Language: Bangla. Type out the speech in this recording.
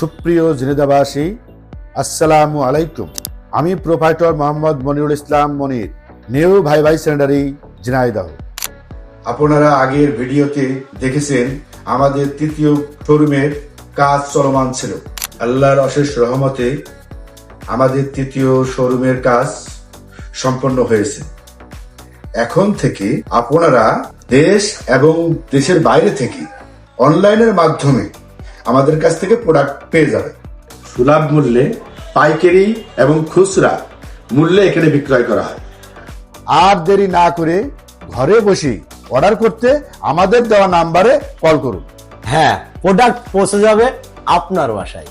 সুপ্রিয় জেনেদাবাসী, আসসালামু আলাইকুম। আমি প্রোভাইটর মোহাম্মদ মনিরুল ইসলাম মনির, নিউ ভাই ভাই সেন্ডারি ঝিনাইদহ। আপনারা আগের ভিডিওতে দেখেছেন, আমাদের তৃতীয় শোরুমের কাজ চলমান ছিল। আল্লাহর অশেষ রহমতে আমাদের তৃতীয় শোরুমের কাজ সম্পন্ন হয়েছে। এখন থেকে আপনারা দেশ এবং দেশের বাইরে থেকে অনলাইনের মাধ্যমে আমাদের কাছ থেকে প্রোডাক্ট পেয়ে যাবে। সুলভ মূল্যে পাইকারি এবং খুচরা মূল্যে এখানে বিক্রয় করা হয়। আর দেরি না করে ঘরে বসে অর্ডার করতে আমাদের দেওয়া নাম্বারে কল করুন। হ্যাঁ প্রোডাক্ট পৌঁছে যাবে আপনার বাসায়।